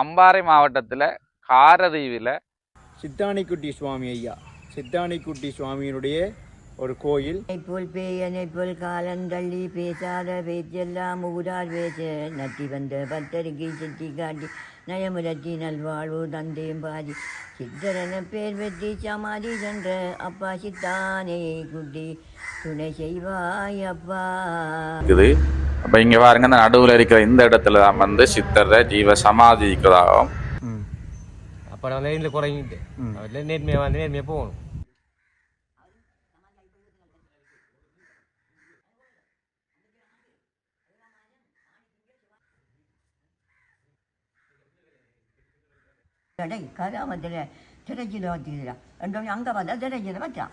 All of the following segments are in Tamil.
அம்பாறை மாவட்டத்தில் காரதீவில் சித்தானிக்குட்டி சுவாமி ஐயா. சித்தானிக்குட்டி சுவாமியினுடைய ஒரு கோயில். போல் பேயனை போல் காலந்தள்ளி பேசாத பேச்செல்லாம் ஊரார் பேச நட்டி வந்த பத்தருக்கு சுட்டி காட்டி நயமுரட்டி நல்வாழ்வு தந்தேம் பாதி. சித்தரன பேர் வெற்றி சமாதி சென்ற அப்பா சித்தானே குட்டி. துணை செய்வாய் அப்பா. அப்போ இங்கே பாருங்க இந்த நடுவில் இருக்கிற இந்த இடத்துல தான் வந்து சித்தர ஜீவ சமாதி இருக்கிறதாகவும் அப்போ நான் லைனில் குறைங்கிட்டு. நேர்மையாக வந்து நேர்மையாக போகணும். கடை கராமத்தில் திரைச்சியில் வச்சுக்கிறான் ரெண்டு அங்கே பார்த்தா திரைச்சியில் வச்சான்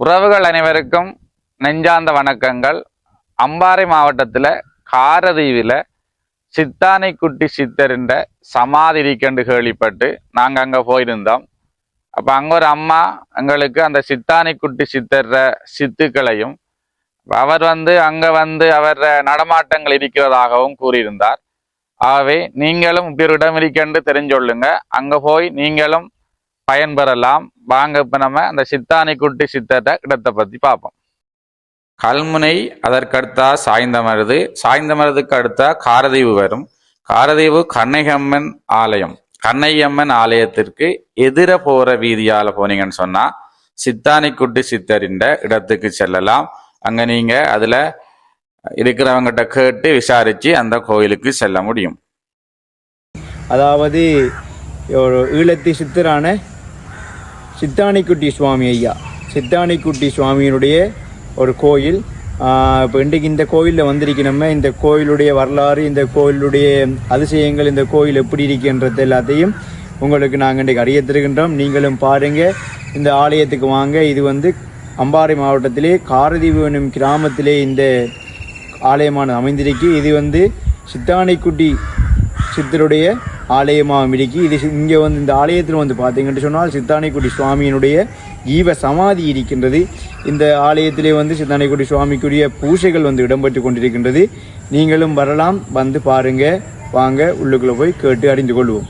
உறவுகள் அனைவருக்கும் நெஞ்சாந்த வணக்கங்கள். அம்பாறை மாவட்டத்தில் காரதீவில் சித்தானைக்குட்டி சித்தரின்ற சமாதி இருக்கண்டு கேள்விப்பட்டு நாங்கள் அங்கே போயிருந்தோம். அப்போ அங்கே ஒரு அம்மா எங்களுக்கு அந்த சித்தானைக்குட்டி சித்தர்ற சித்துக்களையும் அவர் வந்து அங்கே வந்து அவர் நடமாட்டங்கள் இருக்கிறதாகவும் கூறியிருந்தார். ஆகவே நீங்களும் இப்படியிடம் இருக்கண்டு தெரிஞ்சொள்ளுங்க அங்கே போய் நீங்களும் பயன்பெறலாம். வாங்க இப்போ நம்ம அந்த சித்தானைக்குட்டி சித்தர்கிட்ட இடத்தை பற்றி பார்ப்போம். கல்முனை அதற்கடுத்தா சாய்ந்தமருது சாய்ந்தமருதுக்கு அடுத்தா காரதீவு வரும். காரதீவு கண்ணையம்மன் ஆலயம். கண்ணையம்மன் ஆலயத்திற்கு எதிர போற வீதியால போனீங்கன்னு சொன்னா சித்தானிக்குட்டி சித்தரின்ற இடத்துக்கு செல்லலாம். அங்க நீங்க அதுல இருக்கிறவங்கிட்ட கேட்டு விசாரிச்சு அந்த கோயிலுக்கு செல்ல முடியும். அதாவது ஒரு ஈழத்தி சித்தரான சித்தானிக்குட்டி சுவாமி ஐயா. சித்தானிக்குட்டி சுவாமியினுடைய ஒரு கோயில். இப்போ இன்றைக்கு இந்த கோயிலில் வந்திருக்கணுமே இந்த கோயிலுடைய வரலாறு இந்த கோயிலுடைய அதிசயங்கள் இந்த கோயில் எப்படி இருக்கின்றது எல்லாத்தையும் உங்களுக்கு நாங்கள் இன்றைக்கு அறியத்திருக்கின்றோம் நீங்களும் பாருங்கள் இந்த ஆலயத்துக்கு வாங்க. இது வந்து அம்பாறை மாவட்டத்திலே காரதீவு எனும் கிராமத்திலே இந்த ஆலயமானது அமைந்திருக்கு. இது வந்து சித்தானைக்குட்டி சித்தருடைய ஆலயமாக மிடிக்கி இது இங்கே வந்து இந்த ஆலயத்தில் வந்து பார்த்தீங்கன்னு சொன்னால் சித்தானைக்குடி சுவாமியினுடைய ஜீவ சமாதி இருக்கின்றது. இந்த ஆலயத்திலே வந்து சித்தானைக்குடி சுவாமிக்குரிய பூஜைகள் வந்து இடம்பெற்று கொண்டிருக்கின்றது. நீங்களும் வரலாம் வந்து பாருங்க. வாங்க உள்ளுக்குள்ளே போய் கேட்டு அறிந்து கொள்வோம்.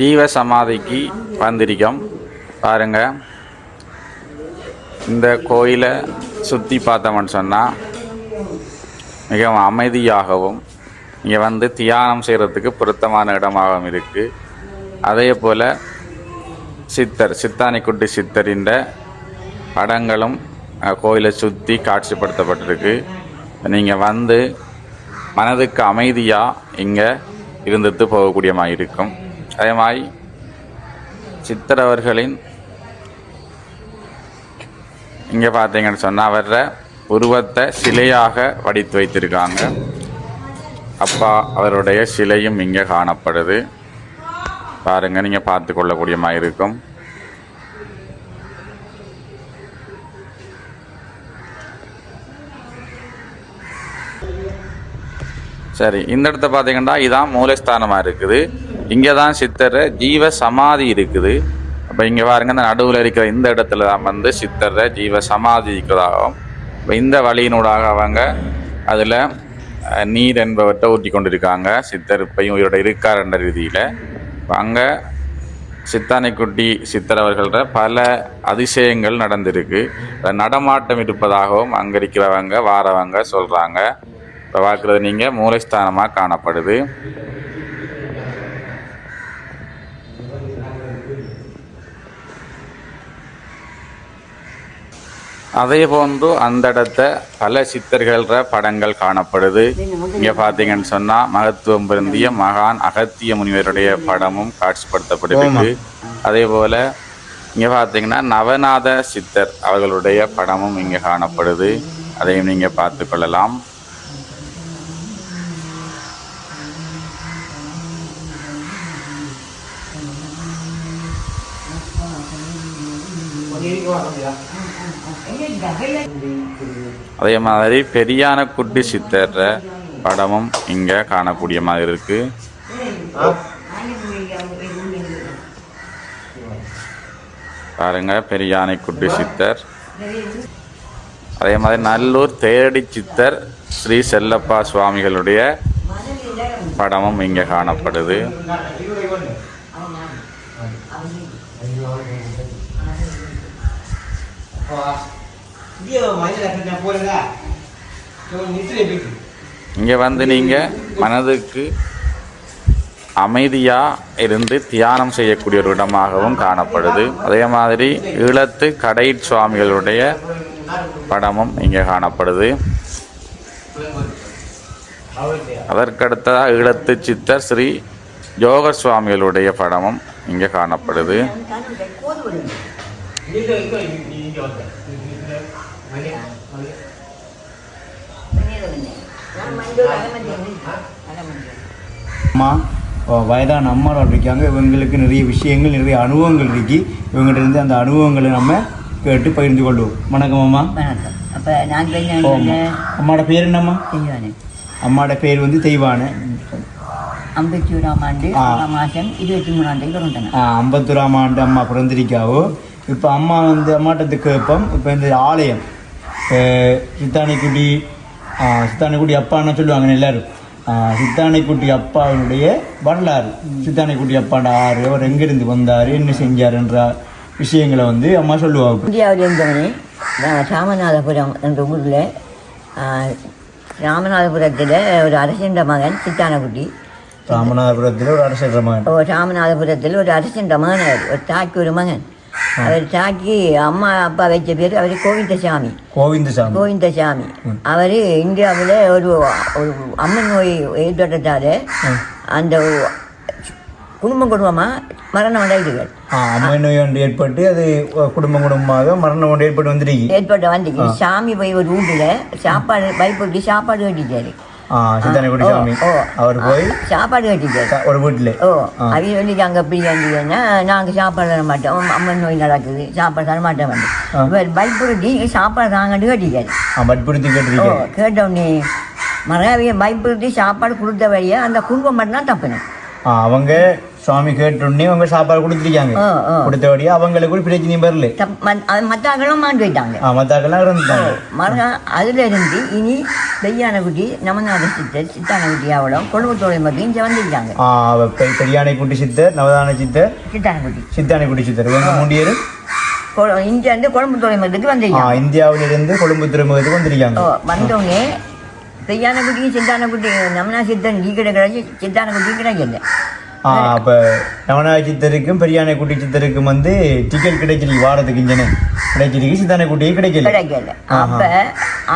ஜீவ சமாதிக்கு வந்திருக்கோம். பாருங்கள் இந்த கோயிலை சுற்றி பார்த்தோம்னு சொன்னால் மிகவும் அமைதியாகவும் இங்கே வந்து தியானம் செய்கிறதுக்கு பொருத்தமான இடமாகவும் இருக்குது அதே போல் சித்தர் சித்தானிக்குட்டி சித்தரின் படங்களும் கோயிலை சுற்றி காட்சிப்படுத்தப்பட்டிருக்கு. நீங்கள் வந்து மனதுக்கு அமைதியாக இங்கே இருந்துட்டு போகக்கூடியமாக இருக்கும். அதே மாதிரி சித்தர் அவர்களின் இங்கே பார்த்தீங்கன்னு சொன்னால் அவர உருவத்தை சிலையாக வடித்து வைத்திருக்காங்க. அப்பா அவருடைய சிலையும் இங்கே காணப்படுது. பாருங்க நீங்கள் பார்த்து கொள்ளக்கூடியமாக இருக்கும். சரி இந்த இடத்த பார்த்தீங்கன்னா இதான் மூலஸ்தானமாக இருக்குது. இங்கே தான் சித்தர் ஜீவ சமாதி இருக்குது. இப்போ இங்கே பாருங்க இந்த நடுவில் இருக்கிற இந்த இடத்துல தான் வந்து சித்தரை ஜீவ சமாதிக்கிறதாகவும் இப்போ இந்த வழியினூடாக அவங்க அதில் நீர் என்பவற்றை ஊற்றி கொண்டிருக்காங்க. சித்தர் இப்பையும் உயிரோட இருக்கார் என்ற ரீதியில். அங்கே சித்தானைக்குட்டி சித்தர் அவர்கள்ட்ட பல அதிசயங்கள் நடந்திருக்கு. நடமாட்டம் இருப்பதாகவும் அங்கே இருக்கிறவங்க வாரவங்க சொல்கிறாங்க இப்போ பார்க்குறது நீங்கள் மூலஸ்தானமாக காணப்படுது. அதே போன்று அந்த இடத்த பல சித்தர்கள படங்கள் காணப்படுது. இங்கே பார்த்தீங்கன்னு சொன்னால் மகத்துவம் பொருந்திய மகான் அகத்திய முனிவருடைய படமும் காட்சிப்படுத்தப்பட்டிருக்கு. அதே போல் இங்கே பார்த்தீங்கன்னா நவநாத சித்தர் அவர்களுடைய படமும் இங்கே காணப்படுது. அதையும் நீங்கள் பார்த்து கொள்ளலாம். அதே மாதிரி பெரியான குட்டி சித்தர் படமும் இங்கே காணக்கூடிய மாதிரி இருக்கு. பாருங்க பெரியானை குட்டி சித்தர். அதே மாதிரி நல்லூர் தேரடி சித்தர் ஸ்ரீ செல்லப்பா சுவாமிகளுடைய படமும் இங்கே காணப்படுது. இங்கே வந்து நீங்கள் மனதுக்கு அமைதியாக இருந்து தியானம் செய்யக்கூடிய ஒரு இடமாகவும் காணப்படுது. அதே மாதிரி ஈழத்து கடை சுவாமிகளுடைய படமும் இங்கே காணப்படுது. அதற்கடுத்ததாக ஈழத்து சித்தர் ஸ்ரீ ஜோகர் சுவாமிகளுடைய படமும் இங்கே காணப்படுது. அம்மா அஹ் வயதான அம்மாவோட இருக்காங்க இவங்களுக்கு நிறைய விஷயங்கள் நிறைய அனுபவங்கள் இருக்கு இவங்ககிட்ட இருந்து அந்த அனுபவங்களை நம்ம கேட்டு பகிர்ந்து கொள்வோம் வணக்கம் அம்மா வணக்கம் அப்போ நான் அம்மா. அம்மாவோட பேர் என்னம்மா செய்வானே அம்மாவோட பேர் வந்து தெய்வான ஐம்பத்தி ஓராம் ஆண்டு மாதம் இருபத்தி மூணாம் தேதி பிறந்தேன் ஐம்பத்தொராம் ஆண்டு அம்மா பிறந்திருக்காவோ இப்போ அம்மா வந்து அம்மாட்டத்து கேட்போம். இப்போ இந்த ஆலயம் அஹ் சித்தானைக்குடி அப்பான்னு சொல்லுவாங்க எல்லாரும். சித்தானைக்குட்டி அப்பாவினுடைய வரலாறு. சித்தானைக்குட்டி அப்பாண்ட ஆறு அவர் எங்கிருந்து வந்தார் என்ன செஞ்சாருன்ற விஷயங்களை வந்து அம்மா சொல்லுவாங்க இந்தியாவில் இருந்தவனே ராமநாதபுரம் என்ற ஊரில் ராமநாதபுரத்தில் ஒரு அரசண்ட மகன் சித்தானக்குட்டி ராமநாதபுரத்தில் ஒரு அரசர் மகன். ஓ ராமநாதபுரத்தில் ஒரு அரசண்ட மகன் ஒரு தாக்கி ஒரு மகன். அவர் தாக்கி அம்மா அப்பா வச்ச பேர் அவர் கோவிந்தசாமி. கோவிந்தசாமி. கோவிந்தசாமி. அவர் இந்தியாவில் ஒரு ஒரு அம்மன் நோய் ஏற்பட்டதால் அந்த குடும்பம் குடும்பமாக மரணம் அடைதுகள் அம்மை நோய் ஒன்று ஏற்பட்டு அது குடும்பம் குடும்பமாக மரணம் ஒன்று ஏற்பட்டு வந்துருக்கு ஏற்பட்ட வந்து சாமி போய் ஒரு வீட்டில் சாப்பாடு பயப்பட்டு சாப்பாடு கட்டிட்டாரு ஆ சித்தானைக்குடி சாமி. அவர் போய் சாப்பாடு கட்டிட்டாரு. ச- ஒரு வீட்டில் ஓ அவங்க சொல்லிட்டாங்க வேண்டியதுன்னா நாங்கள் சாப்பாடு தர மாட்டோம். அம்மன் நோய் நடக்குது. சாப்பாடு தர மாட்டோம் வந்து. இவர் பயப்படுத்தி சாப்பாடு தாங்கட்டு கட்டிட்டாரு. ஆ வற்புறுத்தி ஓ கேட்டிருக்கேன் கேட்ட உடனே மறையாவையை பயப்படுத்தி சாப்பாடு கொடுத்த வழியை அந்த குடும்பம் மட்டும் தான் தப்பினேன் அவங்க சுவாமி கேட்டோடனே அவங்க சாப்பாடு கொடுத்துருக்காங்க கொடுத்தபடியே அவங்களுக்கு ஒரு பிரச்சனையும் வரல தப்- மத்- அது மற்றவங்களும் மாண்டு போயிட்டாங்க மத்தாக்கெல்லாம் இருந்துட்டாங்க மறு அதுல இருந்து இனி பெய்யானகுட்டி நமநாத சித்தர் சித்தானகுட்டி அவளும் கொடும்பத்தோடைய மட்டும் இங்கே வந்திருக்காங்க ஆ அவ பெ- பெரியானை குட்டி சித்தர் நவதான சித்தர் சித்தானகுட்டி சித்தானை குட்டி சித்தர் இவங்க வந்து கொடும்பத்தோடைய மட்டுக்கு ஆ வந்திருக்காங்க இந்தியாவிலிருந்து கொழும்பு துறைமுகத்துக்கு வந்திருக்காங்க ஓ வந்தோடனே பெய்யானகுட்டியும் சித்தானகுட்டி நமனா சித்தன் ஈ கிடையாது சித்தானகுட்டி கிடைக்கல ஆ அப்ப நவநாய சித்தருக்கும் பெரியானை குட்டி சித்தருக்கும் வந்து டிக்கெட் கிடைச்சிருக்கு வாரத்துக்கு இங்கே கிடைச்சிருக்கு சித்தானை குட்டியே கிடைக்கல. கிடைக்கல. அப்ப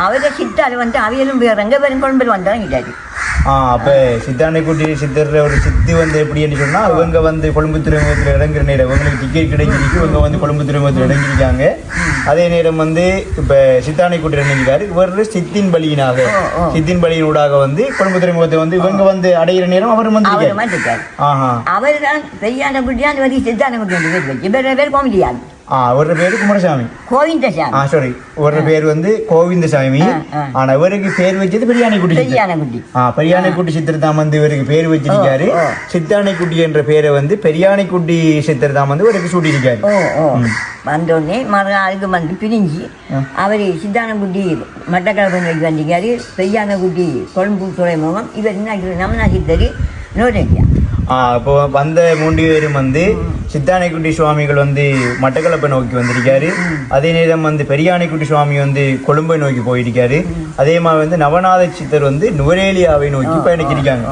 அவரை சித்தாரு வந்து அவையிலும் போயிடுறாங்க வெறும் கொழும்பில் வந்தாங்க ஆ அப்ப சித்தானை குட்டி சித்தர் ஒரு சித்தி வந்து எப்படின்னு சொன்னா இவங்க வந்து கொழும்பு துறைமுகத்தில் இறங்குற நேரம் இவங்களுக்கு டிக்கெட் கிடைச்சிருக்கு இவங்க வந்து கொழும்பு துறைமுகத்தில் இறங்கியிருக்காங்க. அதே நேரம் வந்து இப்ப சித்தானை குட்டி இறங்கிருக்காரு இவர் சித்தின் பலியினாக. சித்தின் பலியினூடாக வந்து கொழும்பு துறைமுகத்தை வந்து இவங்க வந்து அடையிற நேரம் அவரும் வந்து அவர் அவர் தான் பெய்யான குட்டியா அந்த வரி சித்தான குட்டி ரெண்டு பேர் வச்சு அவரோட பேரு குமாரசாமி. கோவிந்தசாமி. ஆ சாரி ஒரு பேர் வந்து கோவிந்தசாமி. ஆனா இவருக்கு பேர் வச்சது பெரியானை குட்டி சித்தர். பெய்யான குட்டி ஆ பெரியானை குட்டி சித்தர் தான் வந்து இவருக்கு பேர் வச்சிருக்காரு. ஓ, ஓ. சித்தானை குட்டி என்ற பேரை வந்து பெரியானை குட்டி சித்தர் தான் வந்து இவருக்கு சூட்டியிருக்காரு. வந்தோடனே மறு அதுக்கு வந்து பிரிஞ்சு அவர் சித்தானக்குட்டி மட்டக்களப்பு வந்திருக்காரு. பெய்யானக்குட்டி கொழும்பு துறைமுகம் இவர் என்ன நம்மனா சித்தர் ஆ இப்போ வந்த மூன்று பேரும் வந்து சித்தானைக்குட்டி சுவாமிகள் வந்து மட்டக்களப்பை நோக்கி வந்திருக்காரு. அதே நேரம் வந்து பெரியானைக்குட்டி சுவாமி வந்து கொழும்பை நோக்கி போயிருக்காரு. அதே மாதிரி வந்து நவநாத சித்தர் வந்து நுவரேலியாவை நோக்கி பயணிச்சிருக்காங்க.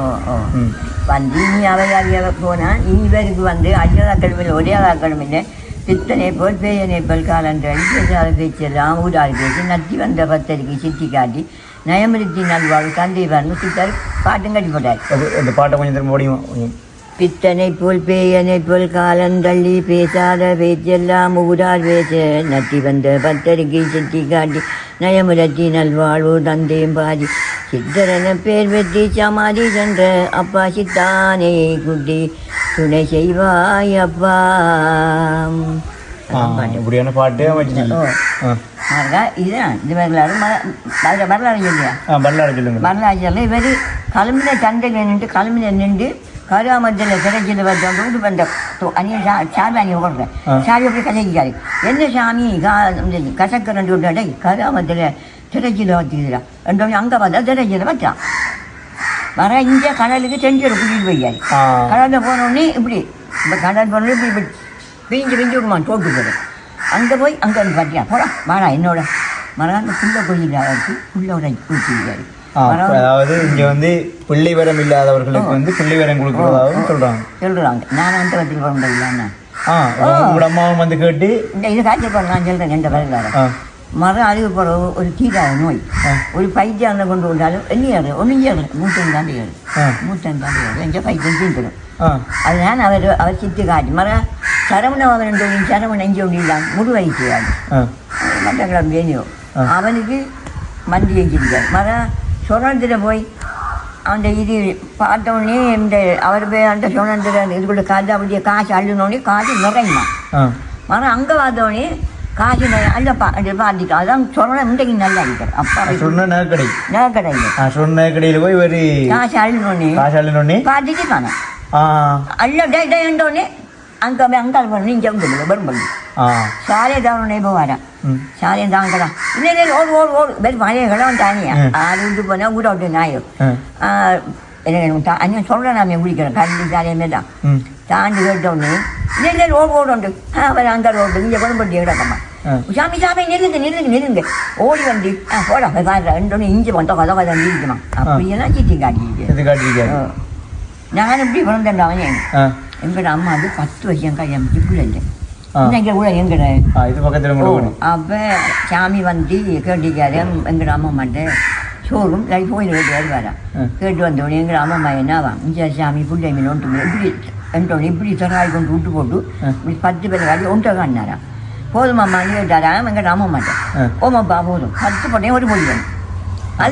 வந்து இனி அவையாக போனால் இனி பேருக்கு வந்து அஞ்சதாக்கிழமையில் ஒரே அக்கிழமையில் பித்தனை போல் பேயனை போல் காலன்றடி பேசாத பேச்செல்லாம் ஊடாறு பேசி நத்தி வந்த பத்தருக்கு சித்தி காட்டி நயமிருத்தி நல்வாழ்வு தந்தை வரணும் சித்தர் பாட்டும் கட்டி போட்டார் இந்த பாட்டை கொஞ்சம் திரும்ப முடியும் கொஞ்சம் பித்தனை போல் பேயனை போல் காலந்தள்ளி பேசாத பேச்செல்லாம் ஊடார் பேச நட்டி வந்த பத்தருக்கு சித்தி காட்டி நயமுலத்தி நல்வாழ்வு தந்தையும் பாதி. சித்தரன பேர் வெற்றி சமாதி சென்ற அப்பா சித்தானே குட்டி. துணை செய்வாய் அப்பா. இப்படியான பாட்டு இதுதான். இது வரலாறு வரலாறு வரலாறு ஆ வரலாறு சொல்லுங்க. வரலாற்றில் இவர் கிளம்பின சண்டையில் நின்று கிளம்பின நின்று கராமத்தில் கிடைச்சது வந்து வீட்டு வந்த அணிய சாமி ஓடுறேன் ஆ. சாமி அப்படி கசக்கிக்காரு என்ன சாமி? கசக்க ரெண்டு விட்டாடே கராமத்தில் திரைச்சியில் வச்சுக்கிறா ரெண்டு அங்கே பார்த்தா திரைச்சியில் வச்சான் வர இங்கே கடலுக்கு செஞ்சு கூட்டிகிட்டு ஆ. கடலில் போனோடனே இப்படி இந்த கடல் போனோடனே இப்படி பிரிஞ்சு பிரிஞ்சு விடுமா தோட்டு போடு. அங்கே போய் அங்கே வந்து பார்த்தியா போடா வாடா என்னோட அந்த புள்ள கோயில் வச்சு புள்ளோட கூட்டிருக்காரு ஆ, அதாவது இங்க வந்து பிள்ளை வரம் இல்லாதவர்களுக்கு வந்து பிள்ளை வரம் கொடுக்கறதாகவும் சொல்றாங்க. சொல்கிறாங்க நான் அந்த வச்சுட்டு போக முடியலன்னா ஆ உங்களோட அம்மாவும் வந்து கேட்டு இந்த இது காய்ச்சல் நான் சொல்கிறேன் எந்த ஆ. மரம் அறிவு போகிற ஒரு தீராத நோய் ஒரு பைத்தியம் கொண்டு வந்தாலும் வெளியேறு ஒன்றும் ஏறு மூட்டம் தாண்டி ஏறு மூட்டம் தாண்டி ஏறு எங்கே பைத்தியம் தீர்ந்துடும் ஆ அதனால் அவர் அவர் சித்து காட்டி மர சரவணவன் தொழில் சரவணன் எங்கே வைக்கிறார் ஆ மட்டக்களம் வேணியோ. அவனுக்கு மந்தி வச்சிருக்கார் மர சுரந்தில் போய் அந்த இது பார்த்த உடனே இந்த அவர் போய் அந்த சுரந்திர இதுக்குள்ள காசு அப்படியே காசு அள்ளினோடனே காசு நிறையுமா மரம் அங்கே பார்த்தோடனே காசு நிறைய அல்ல பா அது பார்த்துட்டு அதான் சொரணம் இன்றைக்கு நல்லா இருக்கிற அப்பா சொன்ன கிடையாது நான் சொன்ன நகைக்கடையில் போய் ஒரு காசு அள்ளினோடனே காசாலினோடனே பார்த்துட்டு காணும் ஆ. அல்ல டே டேண்டோடனே அங்கே போய் அங்கால் பண்ணி இங்கே வந்து வரும்பள்ளி ஆ. சாலே தவணை போவாரா ம். சாலே தாங்கடா இல்லை ஓடு ஓடு ஓடு. வேறு பழைய கடம் தானியா. ஆறு விட்டு போனால் கூட விட்டு நாயோ ஆ என்ன அண்ணன் சொல்கிறேன் நான் குடிக்கிறேன் கல்வி சாலையுமே தான் தாண்டி கேட்டோடனே இல்லை இல்லை ஓடு உண்டு. அங்கே ஓடு இங்கே போட்டு கிடக்கம்மா. சாமி சாமி நெருங்க நெருங்க நெருங்க ஓடி வந்து ஆ போடா போய் பாரு. ரெண்டு இஞ்சி வந்தோம் கதை கதை இருக்குமா? அப்படியெல்லாம் சித்தி காட்டிட்டு நான் இப்படி பிறந்தேன் அவன் எங்கட அம்மா வந்து பத்து வருஷம் கல்யாணம் பிள்ளை இல்லை ஆ. இன்னைக்கு கூட எங்கட? அப்போ சாமி வந்து கேட்டிருக்காரு எங்கட அம்மா மாட்டேன் ஷோரூம் லைஃப் கோயில் கேட்டு வருவாரா ஆ. கேட்டு வந்தோடனே எங்கட அம்மா என்னவா இந்த சாமி பிள்ளை மீன் ஒன்று இப்படி என்றோடனே இப்படி தராய் கொண்டு விட்டு போட்டு. இப்படி பத்து பேர் காட்டி ஒன்றை காட்டினாரா போதும் அம்மான்னு கேட்டாரா எங்கட அம்மா. மாட்டேன் ஓமாப்பா போதும் பத்து போட்டேன் ஒரு பொடி வேணும்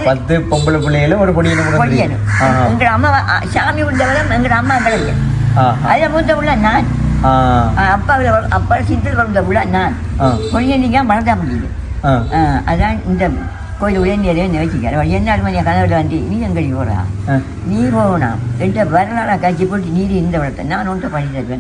பத்து பொம்பளை பிள்ளைகளும் ஒரு பொடியனை பொடியணும் ஆ எங்கட அம்மா சாமி விட்டவரை எங்கட அம்மா கிடையாது அதில் மூத்த உள்ள நான் ஆ அப்பாவில் அப்பா சித்தில் வளர்ந்த உள்ள நான் ஆ பொழியனிக்கா மறந்தா முடியுது அதான் இந்த கோயில் உயர்நிலையை நினைச்சிக்காரு என்ன மணி கனவுல வந்து நீ எங்கடி போறா? ஆ. நீ போகணும். என்கிட்ட வரலாறா காட்சி போட்டு நீர் இந்த வளர்த்த நான் ஒன்றை பண்ணிட்டு